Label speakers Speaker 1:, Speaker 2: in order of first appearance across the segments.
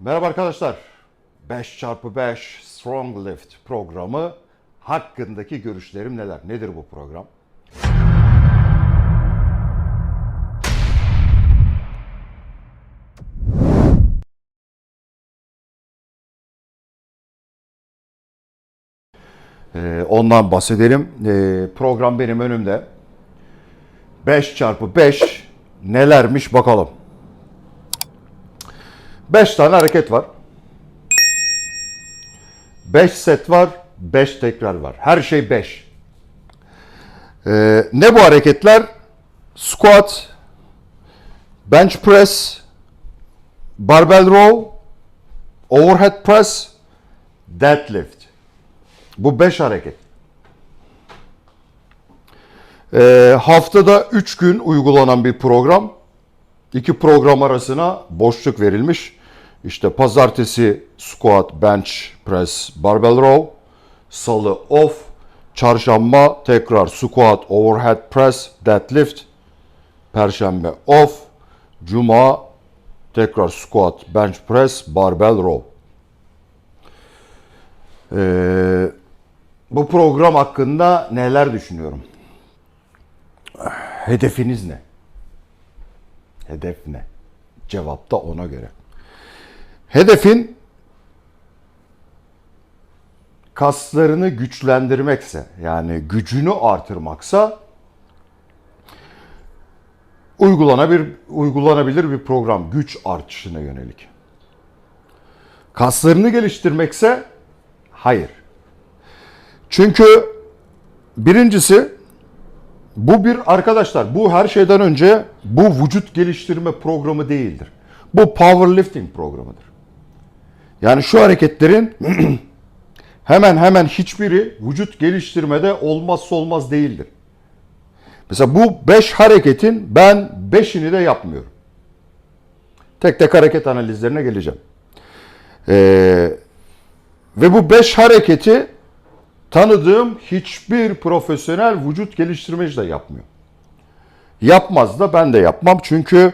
Speaker 1: Merhaba arkadaşlar. 5x5 Strong Lift programı hakkındaki görüşlerim neler? Nedir bu program? Ee, ondan bahsedelim. Ee, program benim önümde. 5x5 nelermiş bakalım. 5 tane hareket var. 5 set var, 5 tekrar var. Her şey 5. Ee, ne bu hareketler? Squat, bench press, barbell row, overhead press, deadlift. Bu 5 hareket. Ee, haftada 3 gün uygulanan bir program. İki program arasına boşluk verilmiş. İşte pazartesi squat, bench, press, barbell row, salı off, çarşamba tekrar squat, overhead press, deadlift, perşembe off, cuma tekrar squat, bench press, barbell row. Ee, bu program hakkında neler düşünüyorum? Hedefiniz ne? Hedef ne? Cevap da ona göre. Hedefin kaslarını güçlendirmekse, yani gücünü artırmaksa uygulanabilir uygulanabilir bir program güç artışına yönelik. Kaslarını geliştirmekse hayır. Çünkü birincisi bu bir arkadaşlar bu her şeyden önce bu vücut geliştirme programı değildir. Bu powerlifting programıdır. Yani şu hareketlerin hemen hemen hiçbiri vücut geliştirmede olmazsa olmaz değildir. Mesela bu 5 hareketin ben 5'ini de yapmıyorum. Tek tek hareket analizlerine geleceğim. Ee, ve bu 5 hareketi tanıdığım hiçbir profesyonel vücut geliştirmeci de yapmıyor. Yapmaz da ben de yapmam. Çünkü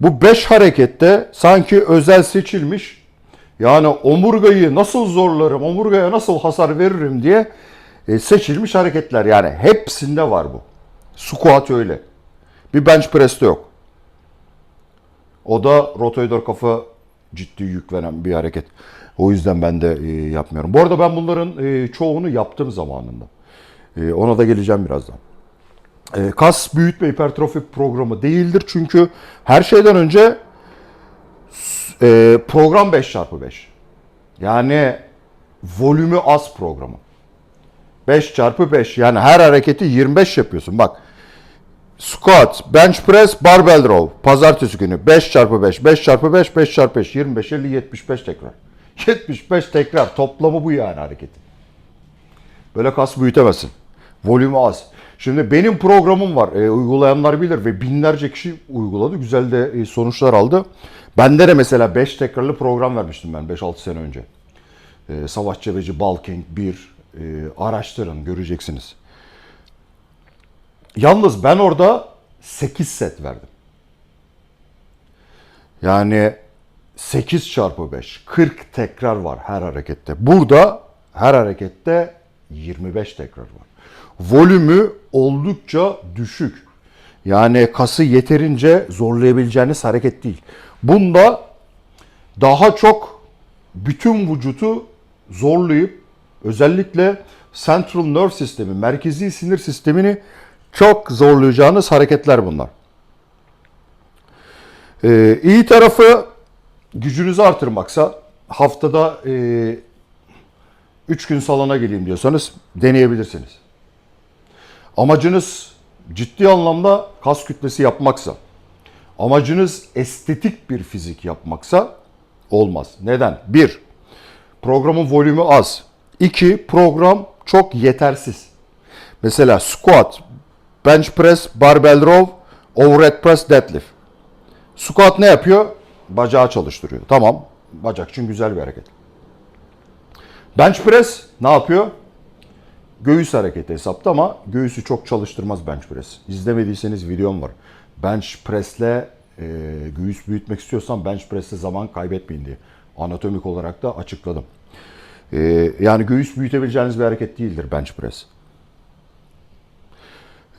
Speaker 1: bu 5 harekette sanki özel seçilmiş yani omurgayı nasıl zorlarım, omurgaya nasıl hasar veririm diye e, seçilmiş hareketler. Yani hepsinde var bu. Squat öyle. Bir bench press'te yok. O da rotoidor kafa ciddi yük veren bir hareket. O yüzden ben de e, yapmıyorum. Bu arada ben bunların e, çoğunu yaptım zamanında. Ona da geleceğim birazdan. Kas büyütme hipertrofi programı değildir. Çünkü her şeyden önce e, program 5x5. Yani volümü az programı. 5x5 yani her hareketi 25 yapıyorsun. Bak Squat, bench press, barbell row. Pazartesi günü 5x5, 5x5, 5x5, 25, 50, 75 tekrar. 75 tekrar. Toplamı bu yani hareketin. Böyle kas büyütemezsin. Volümü az. Şimdi benim programım var. E, uygulayanlar bilir ve binlerce kişi uyguladı. Güzel de e, sonuçlar aldı. Bende de mesela 5 tekrarlı program vermiştim ben 5-6 sene önce. E, Savaş Cebeci, Balking 1. E, araştırın göreceksiniz. Yalnız ben orada 8 set verdim. Yani 8 çarpı 5. 40 tekrar var her harekette. Burada her harekette 25 tekrar var. Volümü oldukça düşük. Yani kası yeterince zorlayabileceğiniz hareket değil. Bunda daha çok bütün vücutu zorlayıp özellikle central nerve sistemi, merkezi sinir sistemini çok zorlayacağınız hareketler bunlar. Ee, iyi tarafı gücünüzü artırmaksa haftada 3 gün salona geleyim diyorsanız deneyebilirsiniz. Amacınız ciddi anlamda kas kütlesi yapmaksa, amacınız estetik bir fizik yapmaksa olmaz. Neden? 1. Programın volümü az. 2. Program çok yetersiz. Mesela squat, bench press, barbell row, overhead press, deadlift. Squat ne yapıyor? Bacağı çalıştırıyor. Tamam. Bacak için güzel bir hareket. Bench press ne yapıyor? Göğüs hareketi hesapta ama göğüsü çok çalıştırmaz bench press. İzlemediyseniz videom var. Bench press'le e, göğüs büyütmek istiyorsan bench press'te zaman kaybetmeyin diye. Anatomik olarak da açıkladım. E, yani göğüs büyütebileceğiniz bir hareket değildir bench press.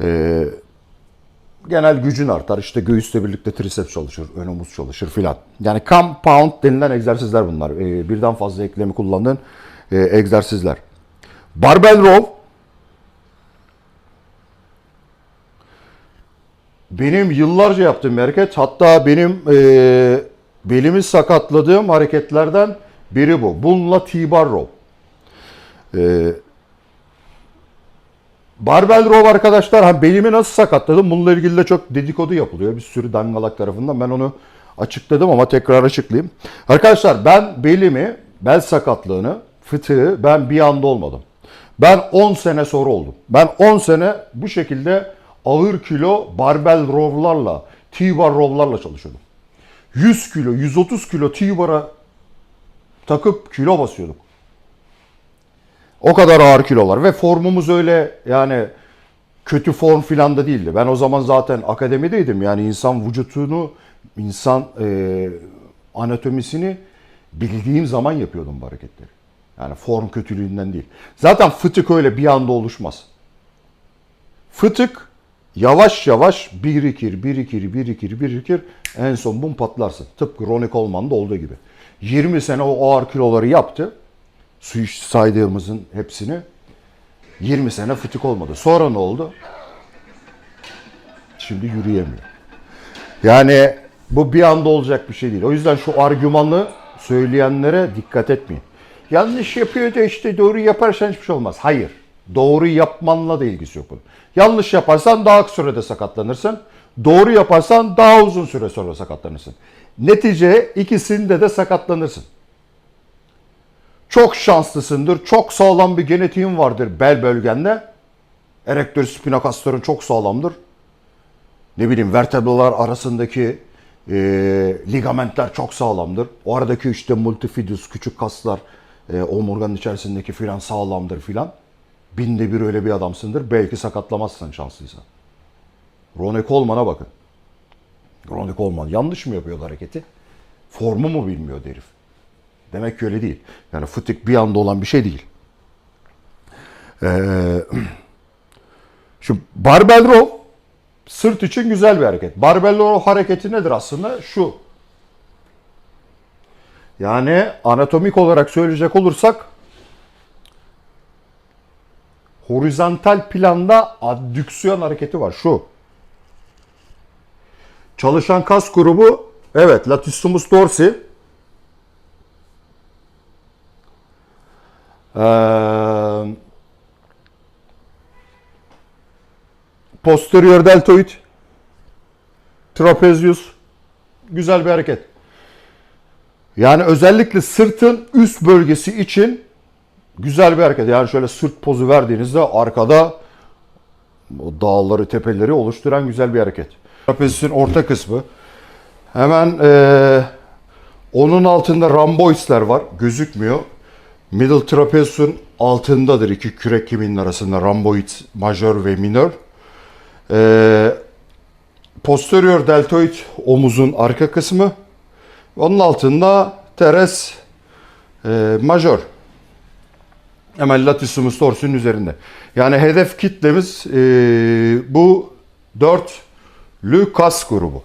Speaker 1: E, genel gücün artar. İşte göğüsle birlikte triceps çalışır, ön omuz çalışır filan. Yani compound denilen egzersizler bunlar. E, birden fazla eklemi kullandığın e, egzersizler. Barbell row benim yıllarca yaptığım hareket. Hatta benim e, belimi sakatladığım hareketlerden biri bu. Bununla T-bar row. E, Barbell row arkadaşlar ha belimi nasıl sakatladım bununla ilgili de çok dedikodu yapılıyor. Bir sürü dangalak tarafından ben onu açıkladım ama tekrar açıklayayım. Arkadaşlar ben belimi, bel sakatlığını, fıtığı ben bir anda olmadım. Ben 10 sene sonra oldum. Ben 10 sene bu şekilde ağır kilo barbell row'larla, T-bar row'larla çalışıyordum. 100 kilo, 130 kilo T-bar'a takıp kilo basıyorduk. O kadar ağır kilolar ve formumuz öyle yani kötü form filan da değildi. Ben o zaman zaten akademideydim. Yani insan vücutunu, insan e, anatomisini bildiğim zaman yapıyordum bu hareketleri. Yani form kötülüğünden değil. Zaten fıtık öyle bir anda oluşmaz. Fıtık yavaş yavaş birikir, birikir, birikir, birikir. En son bum patlarsın. Tıpkı Ronnie Coleman'da olduğu gibi. 20 sene o ağır kiloları yaptı su saydığımızın hepsini 20 sene fıtık olmadı. Sonra ne oldu? Şimdi yürüyemiyor. Yani bu bir anda olacak bir şey değil. O yüzden şu argümanlı söyleyenlere dikkat etmeyin. Yanlış yapıyor da işte doğru yaparsan hiçbir şey olmaz. Hayır. Doğru yapmanla da ilgisi yok bunun. Yanlış yaparsan daha kısa sürede sakatlanırsın. Doğru yaparsan daha uzun süre sonra sakatlanırsın. Netice ikisinde de sakatlanırsın. Çok şanslısındır. Çok sağlam bir genetiğin vardır bel bölgende. Erektör spinokastorun çok sağlamdır. Ne bileyim vertebralar arasındaki e, ligamentler çok sağlamdır. O aradaki işte multifidus küçük kaslar e, omurganın içerisindeki filan sağlamdır filan. Binde bir öyle bir adamsındır. Belki sakatlamazsın şanslıysan. Ronnie Coleman'a bakın. Ronnie Coleman yanlış mı yapıyordu hareketi? Formu mu bilmiyor herif? Demek ki öyle değil. Yani fıtık bir anda olan bir şey değil. Ee, şu barbell row sırt için güzel bir hareket. Barbell row hareketi nedir aslında? Şu. Yani anatomik olarak söyleyecek olursak horizontal planda addüksiyon hareketi var. Şu. Çalışan kas grubu evet latissimus dorsi Ee, posterior deltoid, trapezius, güzel bir hareket. Yani özellikle sırtın üst bölgesi için güzel bir hareket. Yani şöyle sırt pozu verdiğinizde arkada dağları, tepeleri oluşturan güzel bir hareket. Trapeziusun orta kısmı. Hemen ee, onun altında rhomboidsler var. Gözükmüyor. Middle trapezius'un altındadır iki kürek kemiğinin arasında rhomboid majör ve minör. Ee, posterior deltoid omuzun arka kısmı. Onun altında teres e, majör. Hemen latissimus dorsi'nin üzerinde. Yani hedef kitlemiz e, bu dörtlü kas grubu.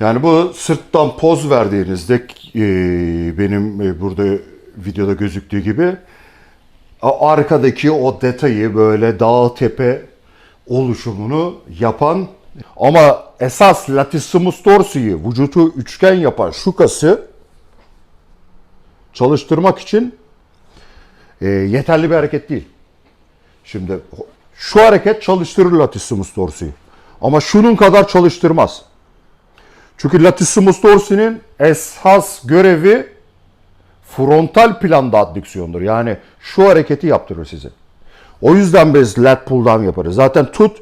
Speaker 1: Yani bu sırttan poz verdiğinizde e, benim e, burada videoda gözüktüğü gibi arkadaki o detayı böyle dağ tepe oluşumunu yapan ama esas latissimus dorsi'yi vücutu üçgen yapan şu kası çalıştırmak için e, yeterli bir hareket değil. Şimdi şu hareket çalıştırır latissimus dorsi'yi. Ama şunun kadar çalıştırmaz. Çünkü latissimus dorsi'nin esas görevi frontal planda addüksiyondur. Yani şu hareketi yaptırır size. O yüzden biz lat pull down yaparız. Zaten tut,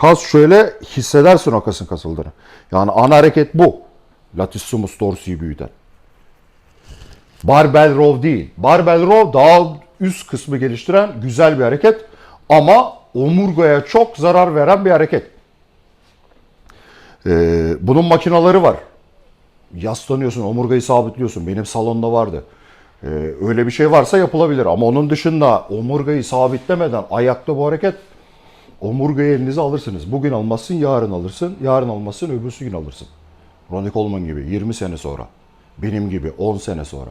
Speaker 1: kas şöyle hissedersin o kasın kasıldığını. Yani ana hareket bu. Latissimus dorsi'yi büyüten. Barbell row değil. Barbell row daha üst kısmı geliştiren güzel bir hareket ama omurgaya çok zarar veren bir hareket. Ee, bunun makinaları var. Yaslanıyorsun, omurgayı sabitliyorsun. Benim salonda vardı. Ee, öyle bir şey varsa yapılabilir. Ama onun dışında omurgayı sabitlemeden ayakta bu hareket omurgayı elinize alırsınız. Bugün almazsın, yarın alırsın. Yarın almazsın, öbürsü gün alırsın. Ronnie Coleman gibi 20 sene sonra. Benim gibi 10 sene sonra.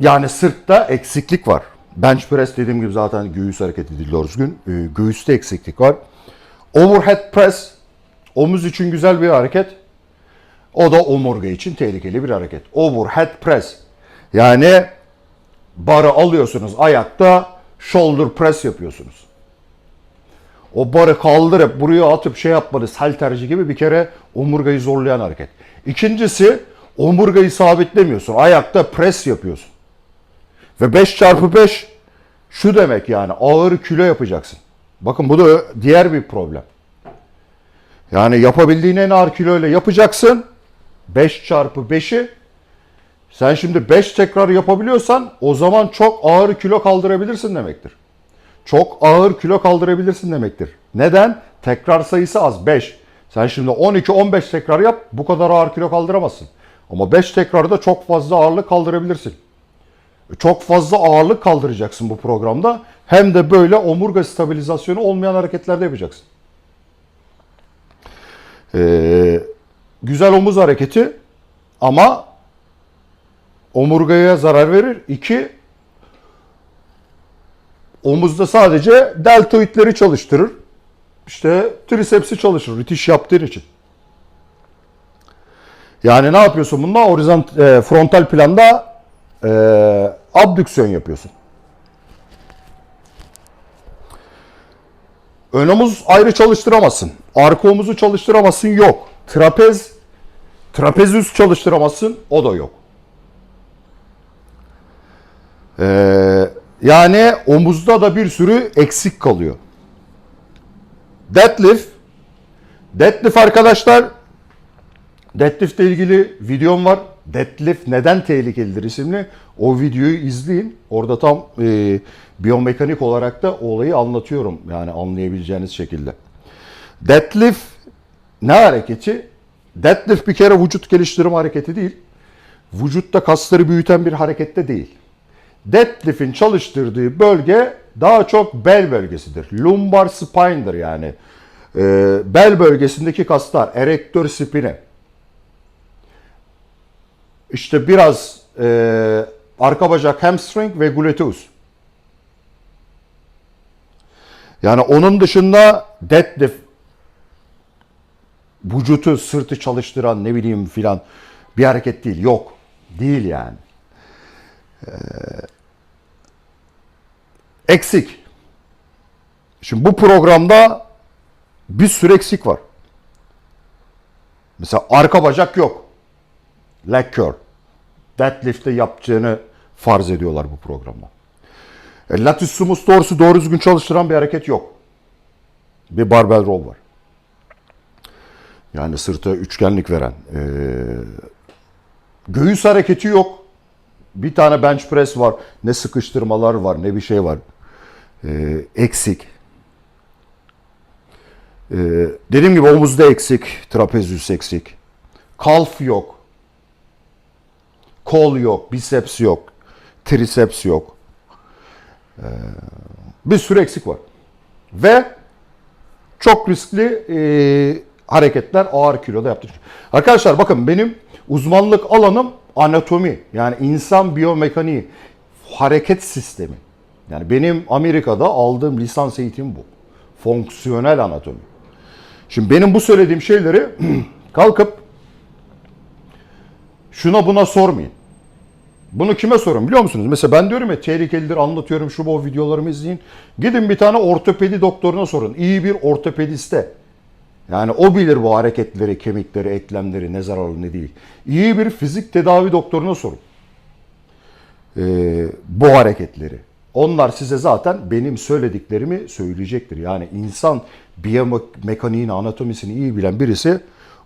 Speaker 1: Yani sırtta eksiklik var. Bench press dediğim gibi zaten göğüs hareketi değil doğru düzgün. Ee, göğüste eksiklik var. Overhead press omuz için güzel bir hareket. O da omurga için tehlikeli bir hareket. Overhead press. Yani barı alıyorsunuz ayakta shoulder press yapıyorsunuz. O barı kaldırıp buraya atıp şey yapmanız halterci gibi bir kere omurgayı zorlayan hareket. İkincisi omurgayı sabitlemiyorsun. Ayakta press yapıyorsun. Ve 5 çarpı 5 şu demek yani ağır kilo yapacaksın. Bakın bu da diğer bir problem. Yani yapabildiğin en ağır kiloyla yapacaksın. 5 çarpı 5'i sen şimdi 5 tekrar yapabiliyorsan o zaman çok ağır kilo kaldırabilirsin demektir. Çok ağır kilo kaldırabilirsin demektir. Neden? Tekrar sayısı az 5. Sen şimdi 12-15 tekrar yap bu kadar ağır kilo kaldıramazsın. Ama 5 tekrarda çok fazla ağırlık kaldırabilirsin. Çok fazla ağırlık kaldıracaksın bu programda. Hem de böyle omurga stabilizasyonu olmayan hareketlerde yapacaksın. Ee, güzel omuz hareketi ama omurgaya zarar verir. İki, omuzda sadece deltoidleri çalıştırır. İşte trisepsi çalışır itiş yaptığın için. Yani ne yapıyorsun bunda? Horizont, e, frontal planda e, abdüksiyon yapıyorsun. Ön omuz ayrı çalıştıramazsın. Arka omuzu çalıştıramazsın yok. Trapez, trapezius çalıştıramazsın o da yok. Ee, yani omuzda da bir sürü eksik kalıyor. Deadlift, deadlift arkadaşlar, deadlift ile ilgili videom var. Deadlift neden tehlikelidir isimli. O videoyu izleyin. Orada tam e, biyomekanik olarak da olayı anlatıyorum. Yani anlayabileceğiniz şekilde. Deadlift ne hareketi? Deadlift bir kere vücut geliştirme hareketi değil. Vücutta kasları büyüten bir harekette değil. Deadlift'in çalıştırdığı bölge daha çok bel bölgesidir. Lumbar spine'dır yani. Ee, bel bölgesindeki kaslar, erektör spine. İşte biraz e, arka bacak hamstring ve gluteus. Yani onun dışında deadlift vücutu, sırtı çalıştıran ne bileyim filan bir hareket değil. Yok. Değil yani. Ee, eksik. Şimdi bu programda bir sürü eksik var. Mesela arka bacak yok. Leg curl. Deadlift'te yapacağını farz ediyorlar bu programda. E, latissimus dorsi doğru düzgün çalıştıran bir hareket yok. Bir barbell row var. Yani sırta üçgenlik veren. E, göğüs hareketi yok. Bir tane bench press var. Ne sıkıştırmalar var ne bir şey var. E, eksik. E, dediğim gibi omuzda eksik. Trapezius eksik. Kalf yok. Kol yok. Biceps yok. Triceps yok. E, bir sürü eksik var. Ve çok riskli e, hareketler ağır kiloda yaptırıyor. Arkadaşlar bakın benim uzmanlık alanım anatomi. Yani insan biyomekaniği, hareket sistemi. Yani benim Amerika'da aldığım lisans eğitim bu. Fonksiyonel anatomi. Şimdi benim bu söylediğim şeyleri kalkıp şuna buna sormayın. Bunu kime sorun biliyor musunuz? Mesela ben diyorum ya tehlikelidir anlatıyorum şu bu videolarımı izleyin. Gidin bir tane ortopedi doktoruna sorun. İyi bir ortopediste. Yani o bilir bu hareketleri, kemikleri, eklemleri ne zararlı ne değil. İyi bir fizik tedavi doktoruna sorun. Ee, bu hareketleri. Onlar size zaten benim söylediklerimi söyleyecektir. Yani insan biyomekaniğini, anatomisini iyi bilen birisi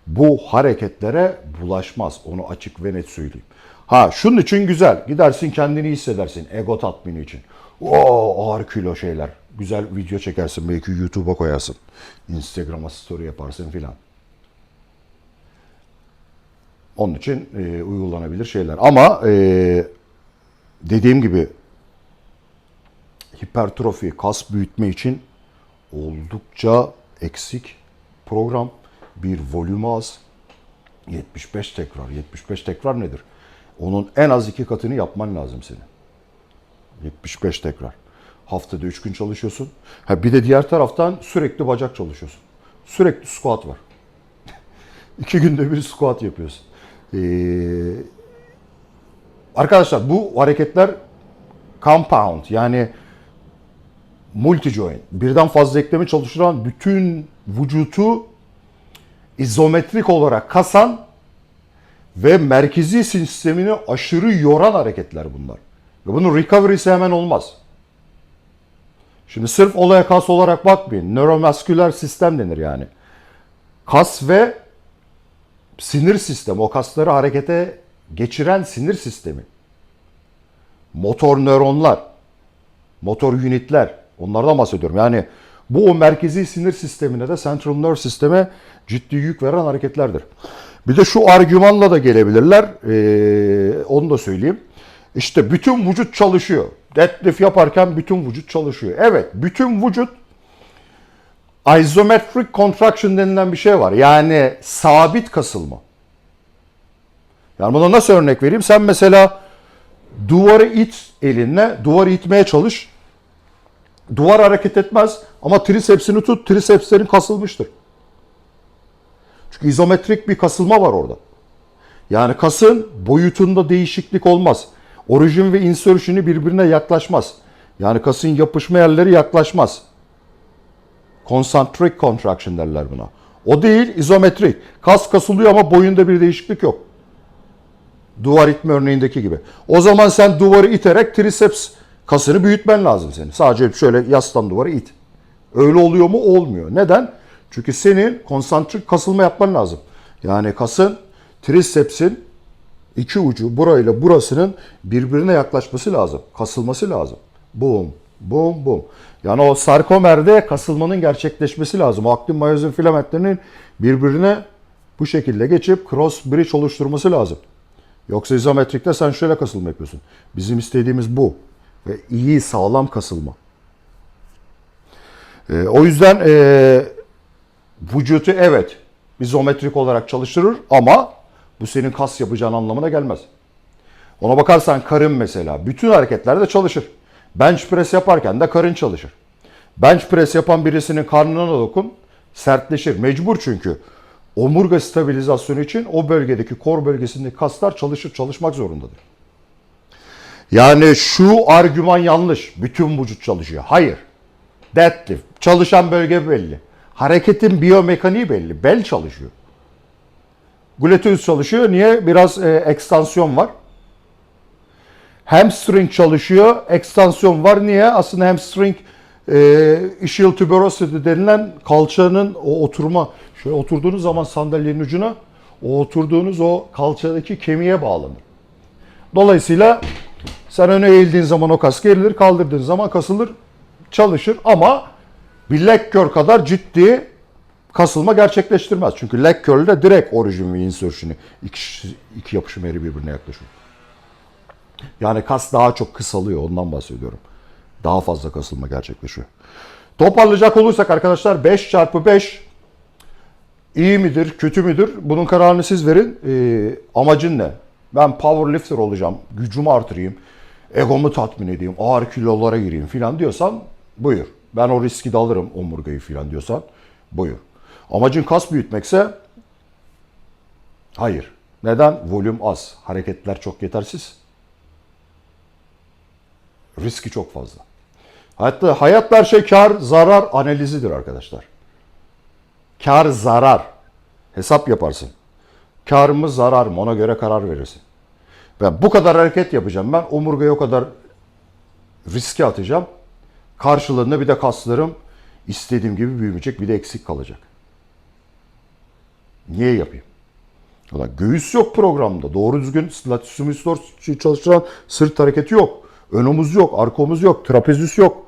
Speaker 1: bu hareketlere bulaşmaz. Onu açık ve net söyleyeyim. Ha şunun için güzel. Gidersin kendini hissedersin. Ego tatmini için. Oo ağır kilo şeyler. Güzel video çekersin. Belki YouTube'a koyarsın. Instagram'a story yaparsın filan. Onun için e, uygulanabilir şeyler. Ama e, dediğim gibi hipertrofi, kas büyütme için oldukça eksik program. Bir volümü az. 75 tekrar. 75 tekrar nedir? Onun en az iki katını yapman lazım senin. 75 tekrar. Haftada 3 gün çalışıyorsun. Ha bir de diğer taraftan sürekli bacak çalışıyorsun. Sürekli squat var. İki günde bir squat yapıyorsun. Ee, arkadaşlar bu hareketler compound yani multi joint. Birden fazla eklemi çalıştıran bütün vücutu izometrik olarak kasan ve merkezi sistemini aşırı yoran hareketler bunlar. Ve bunun recovery'si hemen olmaz. Şimdi sırf olaya kas olarak bakmayın. Nöromasküler sistem denir yani. Kas ve sinir sistemi, o kasları harekete geçiren sinir sistemi. Motor nöronlar, motor unitler, onlardan bahsediyorum. Yani bu o merkezi sinir sistemine de central nerve sisteme ciddi yük veren hareketlerdir. Bir de şu argümanla da gelebilirler. Ee, onu da söyleyeyim. İşte bütün vücut çalışıyor. Deadlift yaparken bütün vücut çalışıyor. Evet, bütün vücut isometric contraction denilen bir şey var. Yani sabit kasılma. Yani buna nasıl örnek vereyim? Sen mesela duvarı it elinle, duvarı itmeye çalış. Duvar hareket etmez ama trisepsini tut, trisepslerin kasılmıştır. Çünkü izometrik bir kasılma var orada. Yani kasın boyutunda değişiklik olmaz. Orijin ve insertion'ı birbirine yaklaşmaz. Yani kasın yapışma yerleri yaklaşmaz. Concentric contraction derler buna. O değil, izometrik. Kas kasılıyor ama boyunda bir değişiklik yok. Duvar itme örneğindeki gibi. O zaman sen duvarı iterek triceps kasını büyütmen lazım senin. Sadece şöyle yaslan duvarı it. Öyle oluyor mu? Olmuyor. Neden? Çünkü senin konsantrik kasılma yapman lazım. Yani kasın tricepsin iki ucu burayla burasının birbirine yaklaşması lazım. Kasılması lazım. Boom, boom, boom. Yani o sarkomerde kasılmanın gerçekleşmesi lazım. O aktin mayozin filamentlerinin birbirine bu şekilde geçip cross bridge oluşturması lazım. Yoksa izometrikte sen şöyle kasılma yapıyorsun. Bizim istediğimiz bu. Ve iyi, sağlam kasılma. Ee, o yüzden e, vücutu evet izometrik olarak çalıştırır ama bu senin kas yapacağın anlamına gelmez. Ona bakarsan karın mesela bütün hareketlerde çalışır. Bench press yaparken de karın çalışır. Bench press yapan birisinin karnına dokun sertleşir. Mecbur çünkü. Omurga stabilizasyonu için o bölgedeki kor bölgesindeki kaslar çalışır, çalışmak zorundadır. Yani şu argüman yanlış. Bütün vücut çalışıyor. Hayır. Deadlift. Çalışan bölge belli. Hareketin biyomekaniği belli. Bel çalışıyor. Gluteus çalışıyor. Niye? Biraz e, ekstansiyon var. Hamstring çalışıyor. Ekstansiyon var. Niye? Aslında hamstring e, ischial tuberosity denilen kalçanın o oturma. Şöyle oturduğunuz zaman sandalyenin ucuna o oturduğunuz o kalçadaki kemiğe bağlanır. Dolayısıyla sen öne eğildiğin zaman o kas gerilir, kaldırdığın zaman kasılır, çalışır ama bir leg curl kadar ciddi kasılma gerçekleştirmez. Çünkü leg curl'de direkt orijin ve insertion'ı iki, iki yapışım yeri birbirine yaklaşıyor. Yani kas daha çok kısalıyor ondan bahsediyorum. Daha fazla kasılma gerçekleşiyor. Toparlayacak olursak arkadaşlar 5 çarpı 5 iyi midir, kötü müdür? Bunun kararını siz verin. Ee, amacın ne? Ben powerlifter olacağım, gücümü artırayım, egomu tatmin edeyim, ağır kilolara gireyim filan diyorsan buyur. Ben o riski de alırım omurgayı filan diyorsan buyur. Amacın kas büyütmekse hayır. Neden? Volüm az, hareketler çok yetersiz. Riski çok fazla. Hatta hayatlar şey kar zarar analizidir arkadaşlar. Kar zarar. Hesap yaparsın. Kar mı zarar mı ona göre karar verirsin. Ben bu kadar hareket yapacağım. Ben omurgaya o kadar riske atacağım. Karşılığında bir de kaslarım istediğim gibi büyümeyecek bir de eksik kalacak. Niye yapayım? Ulan göğüs yok programda. Doğru düzgün latissimus dorsi çalıştıran sırt hareketi yok. Ön omuz yok, arka omuz yok, trapezüs yok.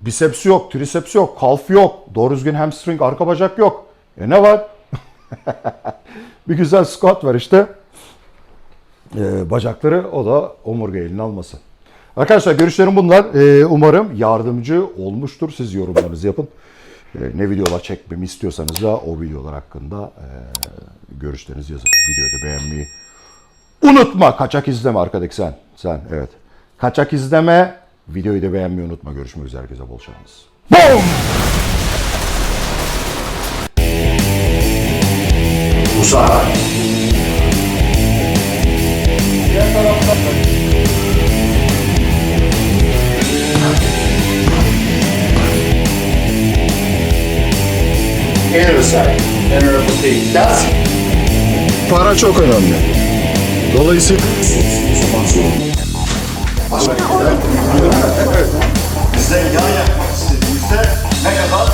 Speaker 1: Biceps yok, triceps yok, kalf yok, doğru düzgün hamstring, arka bacak yok. E ne var? bir güzel squat var işte. Ee, bacakları o da omurga elini alması. Arkadaşlar görüşlerim bunlar. Ee, umarım yardımcı olmuştur. Siz yorumlarınızı yapın. Ee, ne videolar çekmemi istiyorsanız da o videolar hakkında e, görüşlerinizi yazın. Videoyu beğenmeyi unutma. Kaçak izleme arkadaki sen. Sen evet. Kaçak izleme. Videoyu da beğenmeyi unutma. Görüşmek üzere. Herkese bol şans. Boom!
Speaker 2: Uzak. Side. That's
Speaker 1: Para çok önemli. Dolayısıyla
Speaker 2: bizden yağ yakmak istediğimizde ne kadar